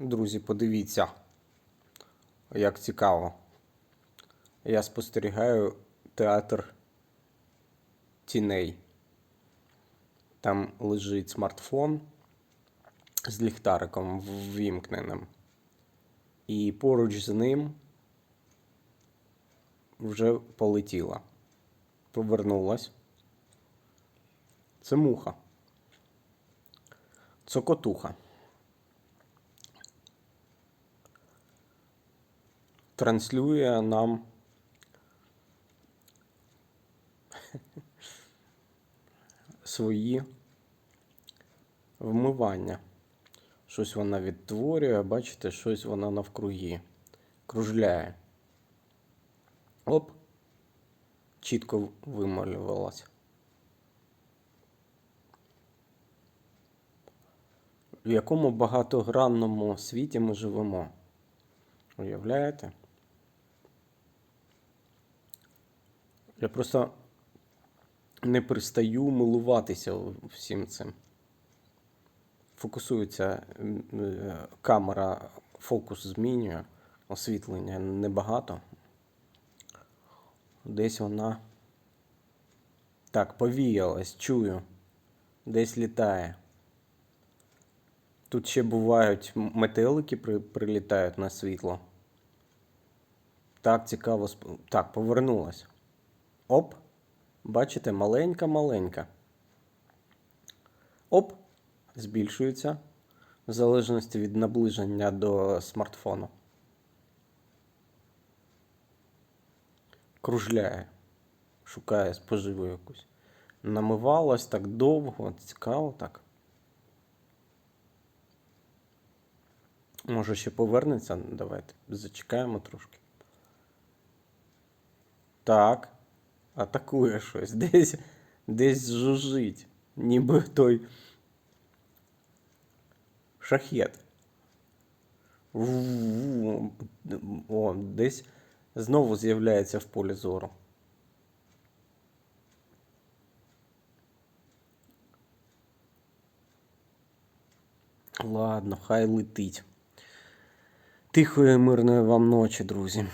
Друзі, подивіться, як цікаво. Я спостерігаю театр тіней. Там лежить смартфон з ліхтариком ввімкненим. І поруч з ним вже полетіла. Повернулась. Це муха. Цокотуха. Транслює нам свої вмивання. Щось вона відтворює, бачите, щось вона навкруги. Кружляє. Оп. Чітко вималювалась. В якому багатогранному світі ми живемо. Уявляєте? Я просто не пристаю милуватися всім цим. Фокусується е, камера, фокус змінює, освітлення небагато. Десь вона. Так, повіялась, чую. Десь літає. Тут ще бувають метелики при, прилітають на світло. Так, цікаво. Так, повернулась. Оп. Бачите, маленька-маленька. Оп. Збільшується. В залежності від наближення до смартфону. Кружляє. Шукає споживу якусь. Намивалась так довго. Цікаво так. Може ще повернеться? Давайте зачекаємо трошки. Так. Атакує щось. Десь, десь жужжить. Ніби той шахет. О, десь знову з'являється в полі зору. Ладно, хай летить. Тихої мирної вам ночі, друзі.